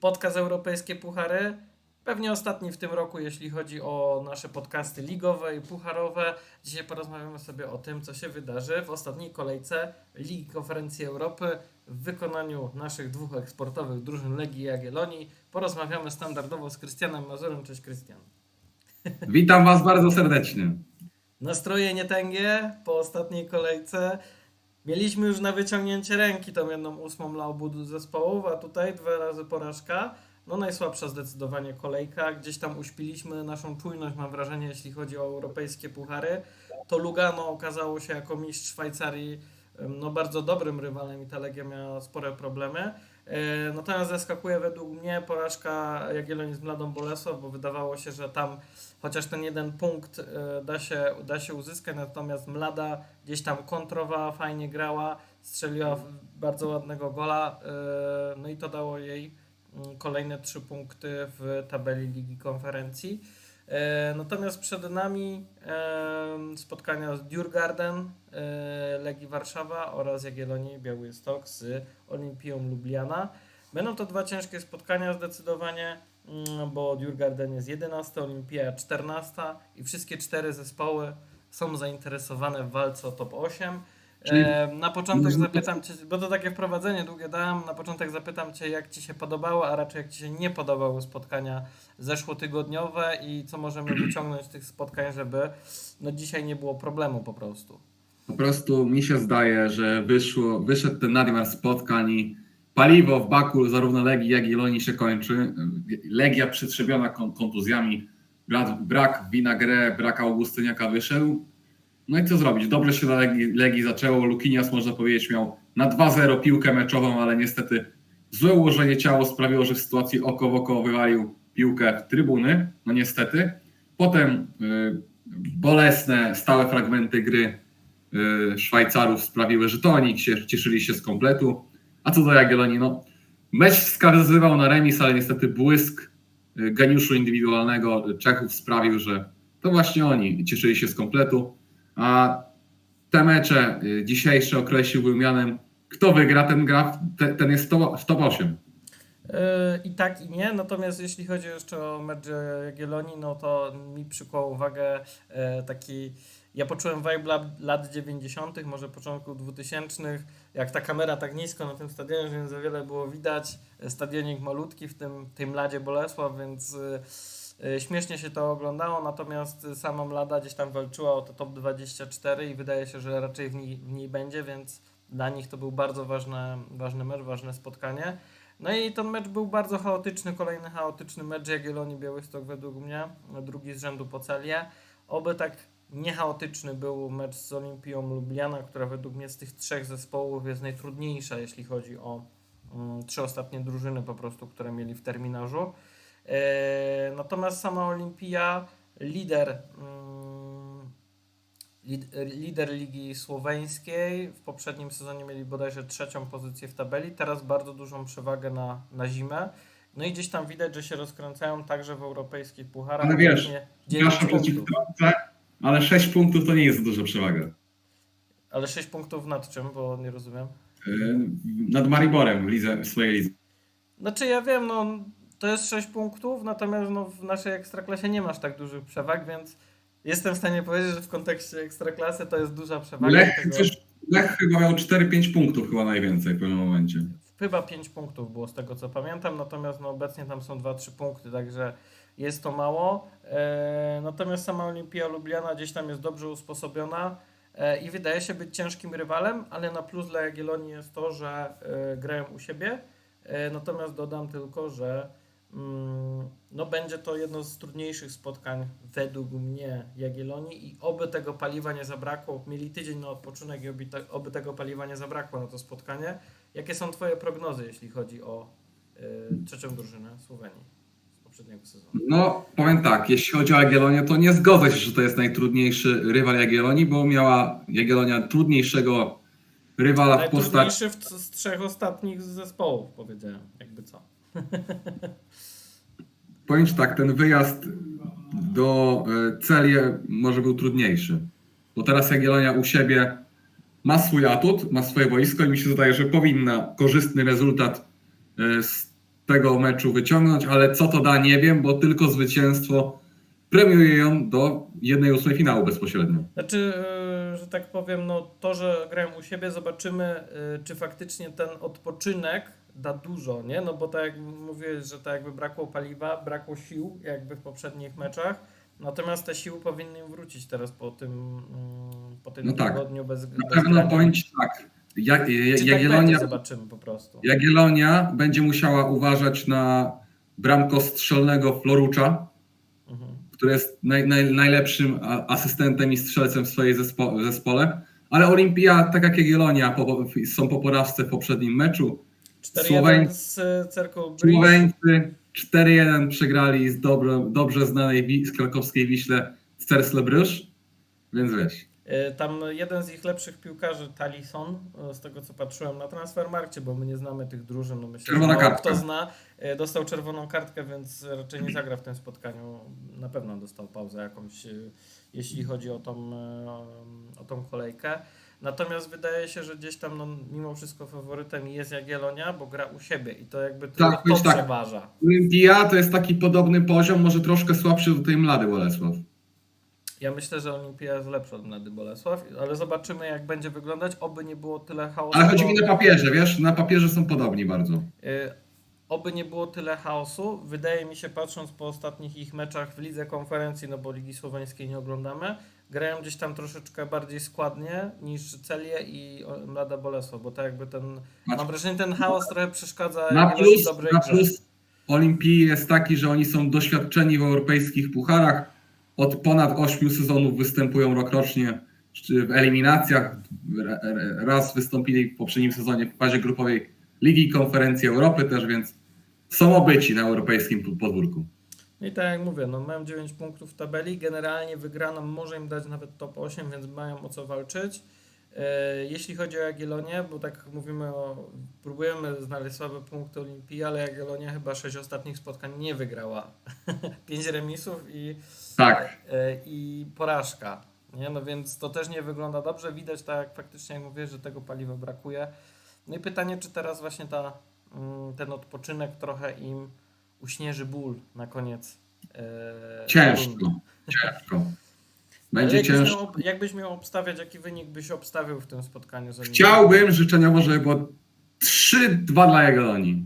podcast Europejskie Puchary. Pewnie ostatni w tym roku, jeśli chodzi o nasze podcasty ligowe i pucharowe. Dzisiaj porozmawiamy sobie o tym, co się wydarzy w ostatniej kolejce Ligi Konferencji Europy w wykonaniu naszych dwóch eksportowych drużyn Legii i Jagiellonii. Porozmawiamy standardowo z Krystianem Mazurem. Cześć Krystian. Witam Was bardzo serdecznie. Nastroje nie tęgie po ostatniej kolejce. Mieliśmy już na wyciągnięcie ręki tą jedną ósmą dla obu zespołów, a tutaj dwa razy porażka. No najsłabsza zdecydowanie kolejka. Gdzieś tam uśpiliśmy naszą czujność, mam wrażenie, jeśli chodzi o europejskie puchary. To Lugano okazało się jako mistrz Szwajcarii no bardzo dobrym rywalem i ta Legia miała spore problemy. E, Natomiast zaskakuje według mnie porażka Jagiellonii z Mladą Bolesław, bo wydawało się, że tam chociaż ten jeden punkt e, da się, da się uzyskać, natomiast Mlada gdzieś tam kontrowała, fajnie grała, strzeliła bardzo ładnego gola, e, no i to dało jej mm, kolejne trzy punkty w tabeli Ligi Konferencji. E, Natomiast przed nami e, spotkania z Djurgarden, e, Legii Warszawa oraz Jagiellonii Białystok z Olimpią Lubliana. Będą to dwa ciężkie spotkania zdecydowanie, mm, bo Djurgarden jest 11, Olimpia 14 i wszystkie cztery zespoły są zainteresowane w walce o top 8. Czyli- E, na początek zapytam Cię, bo to takie wprowadzenie długie dałem, na początek zapytam Cię jak Ci się podobało, a raczej jak Ci się nie podobały spotkania zeszłotygodniowe i co możemy wyciągnąć z tych spotkań, żeby no dzisiaj nie było problemu po prostu. Po prostu mi się zdaje, że wyszło, wyszedł ten nadmiar spotkań i paliwo w baku zarówno Legii, jak i Jagiellonii się kończy. Legia przytrzebiona kon- kontuzjami, brak, brak Winagre, brak Augustyniaka wyszedł. No i co zrobić? Dobrze się dla Legii, Legii zaczęło. Lukinias, można powiedzieć, miał na 2-0 piłkę meczową, ale niestety złe ułożenie ciało sprawiło, że w sytuacji oko w oko wywalił piłkę w trybuny. No niestety. Potem y, bolesne, stałe fragmenty gry y, Szwajcarów sprawiły, że to oni się, cieszyli się z kompletu. A co do Jagiellonii, no mecz wskazywał na remis, ale niestety błysk y, geniuszu indywidualnego Czechów sprawił, że to właśnie oni cieszyli się z kompletu. A te mecze y, dzisiejsze określiłby mianem kto wygra, ten gra, te- ten jest w top, w top 8. Yy, I tak i nie, natomiast jeśli chodzi jeszcze o mecz Jagiellonii, no to mi przykuł uwagę e, taki, ja poczułem vibe lat, lat 90., może początku 2000, jak ta kamera tak nisko na tym stadionie, że nie za wiele było widać, stadionik malutki w tym, tym Ladzie Bolesław, więc śmiesznie się to oglądało, natomiast sama Mlada gdzieś tam walczyła o to top 24 i wydaje się, że raczej w niej, w niej będzie, więc dla nich to był bardzo ważny, ważny mecz, ważne spotkanie. No i ten mecz był bardzo chaotyczny, kolejny chaotyczny mecz Jagiellonii Białystok według mnie, drugi z rzędu po celie. Oby tak niechaotyczny był mecz z Olimpią Lubliana, która według mnie z tych trzech zespołów jest najtrudniejsza, jeśli chodzi o mm, trzy ostatnie drużyny po prostu, które mieli w terminarzu. E, natomiast sama Olimpia, lider, mm, lid, lider Ligi Słoweńskiej, w poprzednim sezonie mieli bodajże trzecią pozycję w tabeli, teraz bardzo dużą przewagę na, na zimę. No i gdzieś tam widać, że się rozkręcają także w europejskich pucharach. Ale wiesz, przeciwko, ale 6 punktów to nie jest duża przewaga. Ale 6 punktów nad czym, bo nie rozumiem. Y, Nad Mariborem w, lidze, w swojej lidze. Znaczy ja wiem, no to jest 6 punktów, natomiast no, w naszej ekstraklasie nie masz tak dużych przewag, więc jestem w stanie powiedzieć, że w kontekście ekstraklasy to jest duża przewaga. Lech, Dlatego coś, Lech chyba miał 4-5 punktów chyba najwięcej w pewnym momencie. Chyba 5 punktów było z tego co pamiętam, natomiast no, obecnie tam są 2-3 punkty, także jest to mało. E, natomiast sama Olimpia Lubliana gdzieś tam jest dobrze usposobiona e, i wydaje się być ciężkim rywalem, ale na plus dla Jagiellonii jest to, że e, grają u siebie. E, natomiast dodam tylko, że no, będzie to jedno z trudniejszych spotkań według mnie Jagiellonii i oby tego paliwa nie zabrakło. Mieli tydzień na odpoczynek i oby, te, oby tego paliwa nie zabrakło na to spotkanie. Jakie są Twoje prognozy, jeśli chodzi o y, trzecią drużynę Słowenii z poprzedniego sezonu? No, powiem tak, jeśli chodzi o Jagiellonię, to nie zgodzę się, że to jest najtrudniejszy rywal Jagiellonii, bo miała Jagiellonia trudniejszego rywala w postaci... Najtrudniejszy w, z trzech ostatnich zespołów, powiedziałem, jakby co. Powiem tak, ten wyjazd do e, Celie może był trudniejszy, bo teraz Jagiellonia u siebie ma swój atut, ma swoje wojsko i mi się zdaje, że powinna korzystny rezultat e, z tego meczu wyciągnąć, ale co to da, nie wiem, bo tylko zwycięstwo premiuje ją do jednej ósmej finału bezpośrednio. Znaczy, yy, że tak powiem, no to, że grają u siebie, zobaczymy, czy faktycznie ten odpoczynek da dużo, nie? No bo tak jak mówię, że tak jakby brakło paliwa, brakło sił, jakby w poprzednich meczach. Natomiast te siły powinny wrócić teraz po tym, mm, po tym No tak. tygodniu bez, Na bez pewno grania. powiem Ci tak, Jak, Czy tak Jagiellonia, zobaczymy po prostu. Jagiellonia będzie musiała uważać na bramkostrzelnego Florucza, Mhm. który jest naj, naj, najlepszym asystentem i strzelcem w swojej zespo, zespole. Ale Olimpia, tak jak Jagiellonia, po- są po porażce w poprzednim meczu. 4-1 Słoweń- z Cerką Bridge. Słoweńcy 4-1 przegrali z dobro, dobrze znanej z krakowskiej Wiśle z więc wiesz. Y, Tam jeden z ich lepszych piłkarzy, Talison, y, z tego co patrzyłem na transfermarkcie, bo my nie znamy tych drużyn, no myślę, Czerwona że kartka. kto zna, dostał czerwoną kartkę, więc raczej nie zagra w tym spotkaniu. Na pewno dostał pauzę jakąś, jeśli chodzi o tą, o tą kolejkę. Natomiast wydaje się, że gdzieś tam no, mimo wszystko faworytem jest Jagiellonia, bo gra u siebie i to jakby tylko Tak, to tak. przeważa. Olimpia to jest taki podobny poziom, może troszkę słabszy do tej Mlady Bolesław. Ja myślę, że Olimpia jest lepsza od Mlady Bolesław, ale zobaczymy jak będzie wyglądać, oby nie było tyle chaosu. Ale chodzi mi na papierze, wiesz, na papierze są podobni bardzo. Y, Oby nie było tyle chaosu. Wydaje mi się, patrząc po ostatnich ich meczach w lidze konferencji, no bo Ligi Słoweńskiej nie oglądamy, grają gdzieś tam troszeczkę bardziej składnie niż Celie i Mlada Bolesław, bo tak jakby ten, mam wrażenie, ten chaos trochę przeszkadza Na plus, dobrej na plus Olimpii jest taki, że oni są doświadczeni w europejskich pucharach. Od ponad 8 sezonów występują rokrocznie w eliminacjach. Raz wystąpili w poprzednim sezonie w fazie grupowej Ligi Konferencji Europy też, więc są obyci na europejskim podwórku. No i tak jak mówię, no mają 9 punktów w tabeli, generalnie wygraną może im dać nawet top 8, więc mają o co walczyć. E, Jeśli chodzi o Jagiellonię, bo tak mówimy o, próbujemy znaleźć słabe punkty Olimpii, ale Jagiellonia chyba 6 ostatnich spotkań nie wygrała. 5 remisów i, Tak, e, i porażka. Nie? No więc to też nie wygląda dobrze. Widać tak faktycznie jak mówię, że tego paliwa brakuje. No i pytanie, czy teraz właśnie ta, mm, ten odpoczynek trochę im uśnieży ból na koniec. e, ciężko, ciężko. Będzie jakbyś ciężko. Miał, jakbyś miał obstawiać, jaki wynik byś obstawił w tym spotkaniu? z? Chciałbym życzeniowo, żeby było 3-2 dla Jagiellonii.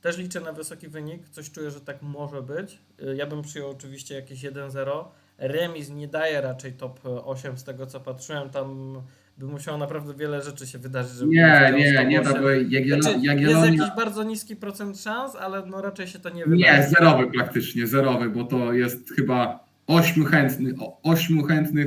Też liczę na wysoki wynik, coś czuję, że tak może być. Y, Ja bym przyjął oczywiście jakieś 1-0. Remis nie daje raczej top 8 z tego co patrzyłem. Tam by musiało naprawdę wiele rzeczy się wydarzyć, żeby Nie, nie, nie, da, 8. bo Jagiello- Znaczy, jest Jagiellonia... jakiś bardzo niski procent szans, ale no raczej się to nie Nie, wydarzy. zerowy praktycznie, zerowy, bo to jest chyba ośmiu chętnych, ośmiu chętnych.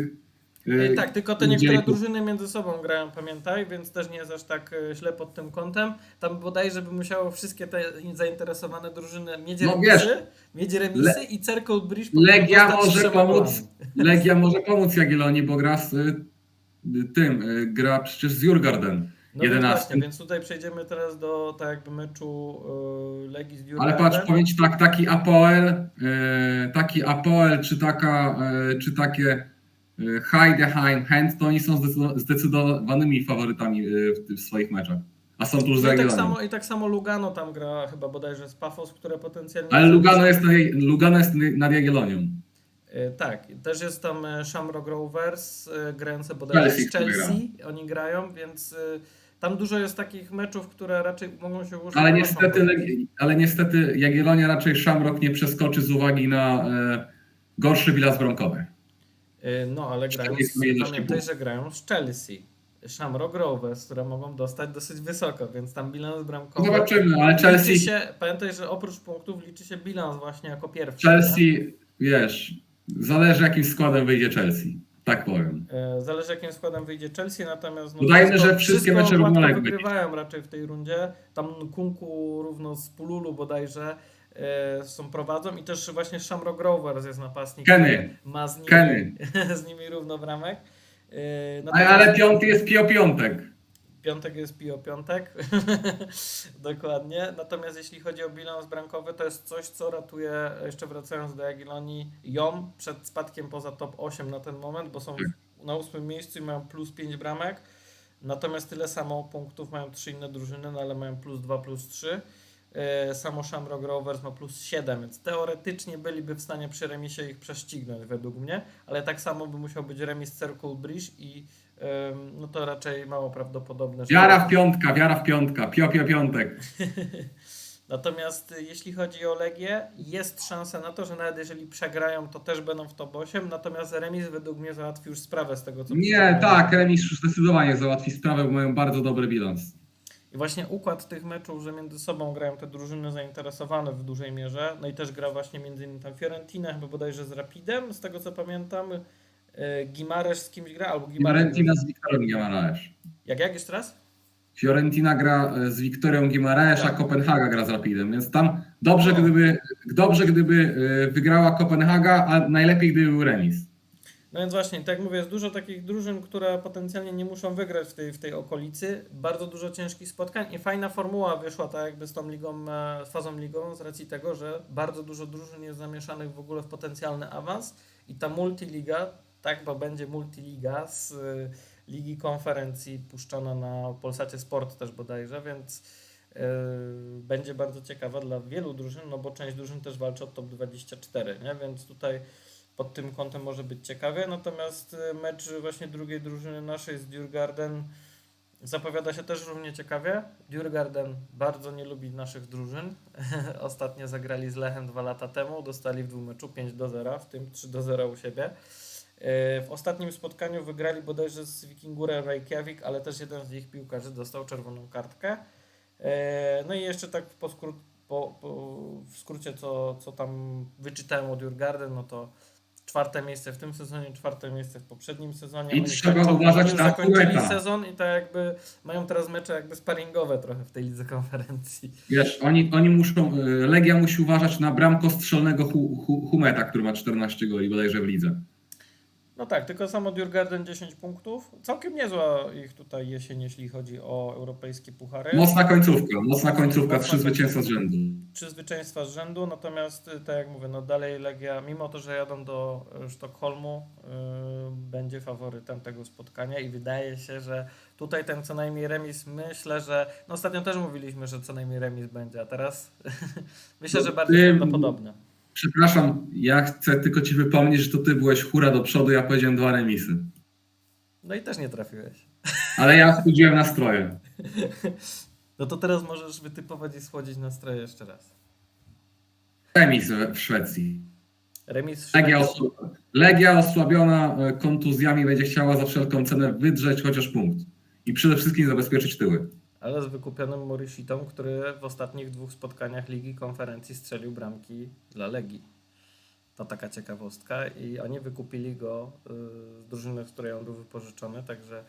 Y, yy, Tak, tylko te niektóre drużyny między sobą grają, pamiętaj, więc też nie jest aż tak y, źle pod tym kątem. Tam bodajże by musiało wszystkie te zainteresowane drużyny mieć No remisy, wiesz, mieć remisy i Circle Bridge Legia może pomóc. Legia może pomóc Jagiellonii, bo gra z tym, y, gra przecież z Jurgarden. No więc 11. właśnie, więc tutaj przejdziemy teraz do tak jakby meczu y, Legii z Ale Jurganem. patrz, powiem ci tak, taki Apoel, y, taki Apoel, czy taka, czy takie Heideheim, Hand, to oni są zdecydo- zdecydowanymi faworytami w, w swoich meczach. A są tuż za No i, tak samo, I tak samo Lugano tam gra chyba bodajże z Pafos, które potencjalnie... Ale Lugano jest, nad, Lugano jest nad Jagiellonią. Y, Tak, też jest tam y, Shamrock Rovers y, grające bodajże z Chelsea, oni grają, więc tam dużo jest takich meczów, które raczej mogą się ułożyć. Ale niestety, ale niestety Jagiellonia raczej Shamrock nie przeskoczy z uwagi na e, gorszy bilans bramkowy. Y, No, ale grają, z, pamiętaj, że grają z Chelsea. Shamrock Rovers, które mogą dostać dosyć wysoko, więc tam bilans bramkowy... Zobaczymy, ale Liczy Chelsea, się, pamiętaj, że oprócz punktów liczy się bilans właśnie jako pierwszy. nie? Chelsea, wiesz, zależy jakim składem wyjdzie Chelsea. Tak powiem. E, Zależy jakim składem wyjdzie Chelsea, natomiast no, Dodajmy, że wszystkie mecze równolegle. wygrywają raczej w tej rundzie. Tam Kunku równo z Pululu bodajże e, są prowadzą i też właśnie Shamrock Rovers jest napastnik, Kenny. ma z nimi, Kenny. z nimi równo bramek. E, A, natomiast ale piąty jest Pio Piątek. Piątek jest Pio Piątek. Dokładnie. Natomiast jeśli chodzi o bilans bramkowy, to jest coś, co ratuje, jeszcze wracając do Jagiellonii, ją przed spadkiem poza top 8 na ten moment, bo są w- na ósmym miejscu i mają plus 5 bramek. Natomiast tyle samo punktów mają trzy inne drużyny, no ale mają plus 2, plus 3. e, samo Shamrock Rovers ma plus 7, więc teoretycznie byliby w stanie przy remisie ich prześcignąć według mnie, ale tak samo by musiał być remis Circle Bridge i no to raczej mało prawdopodobne. że- Wiara w piątka, wiara w piątka, pio, pio, piątek. Natomiast y, jeśli chodzi o Legię, jest szansa na to, że nawet jeżeli przegrają, to też będą w top 8, natomiast remis według mnie załatwi już sprawę z tego, co Nie, tak, remis zdecydowanie załatwi sprawę, bo mają bardzo dobry bilans. I właśnie układ tych meczów, że między sobą grają te drużyny zainteresowane w dużej mierze, no i też gra właśnie między innymi tam Fiorentina, chyba bodajże z Rapidem, z tego co pamiętam, Gimaresz z kimś gra, albo Gimaresz. Fiorentina z Wiktorią Guimaraes. Jak, jak jeszcze raz? Fiorentina gra e, z Wiktorią Guimaraes, a Tak. Kopenhaga gra z Rapidem, więc tam dobrze O. gdyby, dobrze gdyby e, wygrała Kopenhaga, a najlepiej gdyby był remis. No więc właśnie, tak jak mówię, jest dużo takich drużyn, które potencjalnie nie muszą wygrać w tej, w tej okolicy. Bardzo dużo ciężkich spotkań i fajna formuła wyszła tak jakby z tą ligą, e, z fazą ligową z racji tego, że bardzo dużo drużyn jest zamieszanych w ogóle w potencjalny awans i ta multiliga, tak, bo będzie multiliga z y, Ligi Konferencji puszczona na Polsacie Sport też bodajże, więc y, będzie bardzo ciekawa dla wielu drużyn, no bo część drużyn też walczy o top 24, nie? więc tutaj pod tym kątem może być ciekawie. Natomiast y, mecz właśnie drugiej drużyny naszej z Djurgarden zapowiada się też równie ciekawie. Djurgarden bardzo nie lubi naszych drużyn. Ostatnio zagrali z Lechem dwa lata temu, dostali w dwóch meczu 5 do 0, w tym 3 do 0 u siebie. Y, W ostatnim spotkaniu wygrali bodajże z Wikingurem Reykjavik, ale też jeden z ich piłkarzy dostał czerwoną kartkę. Y, No i jeszcze tak po, skró- po, po, w skrócie, co, co tam wyczytałem od Jurgarden, no to czwarte miejsce w tym sezonie, czwarte miejsce w poprzednim sezonie. I Oni trzeba kończą- uważać na zakończyli Kuweta. sezon i tak jakby mają teraz mecze jakby sparingowe trochę w tej lidze konferencji. Wiesz, oni, oni muszą, e, Legia musi uważać na bramkostrzelnego hu, hu, Humeta, który ma 14 goli bodajże w lidze. No tak, tylko samo Djurgarden 10 punktów. Całkiem niezła ich tutaj jesień, jeśli chodzi o europejskie puchary. Mocna końcówka, mocna końcówka, Mocna trzy zwycięstwa z rzędu. trzy zwycięstwa z rzędu, natomiast y, tak jak mówię, no dalej Legia, mimo to, że jadą do y, Sztokholmu, y, będzie faworytem tego spotkania i wydaje się, że tutaj ten co najmniej remis, myślę, że no ostatnio też mówiliśmy, że co najmniej remis będzie, a teraz myślę, że No, bardziej ty- prawdopodobne. Przepraszam, ja chcę tylko ci wypomnieć, że to ty byłeś hura do przodu, ja powiedziałem dwa remisy. No i też nie trafiłeś. Ale ja studziłem nastroje. No to teraz możesz wytypować i schłodzić nastroje jeszcze raz. Remis w Szwecji. Remis w Legia, Szwecji. osł- Legia osłabiona e, kontuzjami będzie chciała za wszelką cenę wydrzeć chociaż punkt. I przede wszystkim zabezpieczyć tyły. Ale z wykupionym Morishitą, który w ostatnich dwóch spotkaniach Ligi Konferencji strzelił bramki dla Legii. To taka ciekawostka i oni wykupili go y, z drużyny, z której on był wypożyczony, także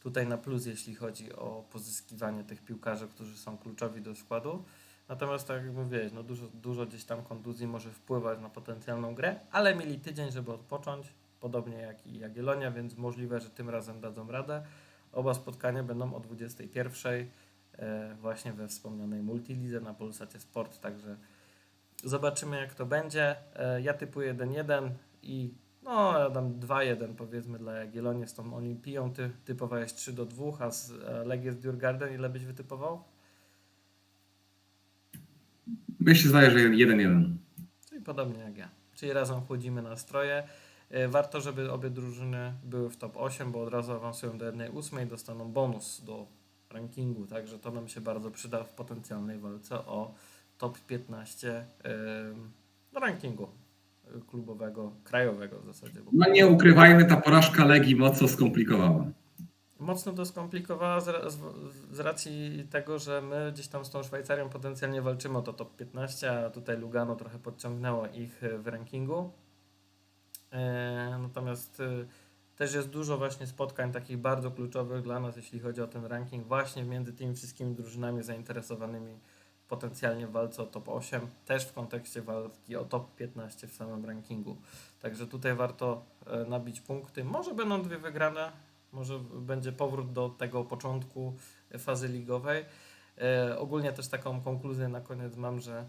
tutaj na plus, jeśli chodzi o pozyskiwanie tych piłkarzy, którzy są kluczowi do składu. Natomiast tak jak mówiłeś, no dużo, dużo gdzieś tam kontuzji może wpływać na potencjalną grę, ale mieli tydzień, żeby odpocząć, podobnie jak i Jagiellonia, więc możliwe, że tym razem dadzą radę. Oba spotkania będą o 21.00 e, właśnie we wspomnianej multilidze na Polsacie Sport, także zobaczymy jak to będzie. E, Ja typuję 1-1 i no ja dam 2-1 powiedzmy dla Jagiellonii z tą Olimpią. Ty typowałeś 3 do 2, a z e, Legię z Djurgarden ile byś wytypował? Się zdaje, że 1-1. Czyli podobnie jak ja. Czyli razem chłodzimy nastroje. E, Warto, żeby obie drużyny były w top 8, bo od razu awansują do 1-8 i dostaną bonus do rankingu, także to nam się bardzo przyda w potencjalnej walce o top 15 em, no, rankingu klubowego, krajowego w zasadzie. No nie ukrywajmy, ta porażka Legii mocno skomplikowała. Mocno to skomplikowała z, z racji tego, że my gdzieś tam z tą Szwajcarią potencjalnie walczymy o to top 15, a tutaj Lugano trochę podciągnęło ich e, w rankingu. E, natomiast e, też jest dużo właśnie spotkań takich bardzo kluczowych dla nas, jeśli chodzi o ten ranking, właśnie między tymi wszystkimi drużynami zainteresowanymi potencjalnie w walce o top 8, też w kontekście walki o top 15 w samym rankingu. Także tutaj warto e, nabić punkty. Może będą dwie wygrane, może będzie powrót do tego początku fazy ligowej. Ogólnie też taką konkluzję na koniec mam, że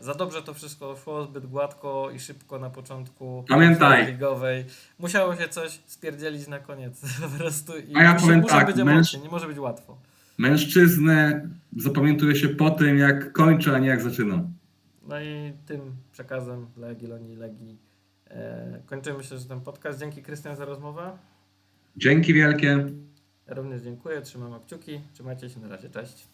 za dobrze to wszystko szło, zbyt gładko i szybko na początku Pamiętaj. ligowej. Musiało się coś spierdzielić na koniec po prostu i A ja musi, powiem tak, być męż- nie może być łatwo. Mężczyznę zapamiętuje się po tym, jak kończy, a nie jak zaczyna. No i tym przekazem dla Jagiellonii i Legii e, kończymy myślę, że ten podcast. Dzięki Krystian za rozmowę. Dzięki wielkie. Ja również dziękuję, trzymam kciuki. Trzymajcie się na razie, cześć.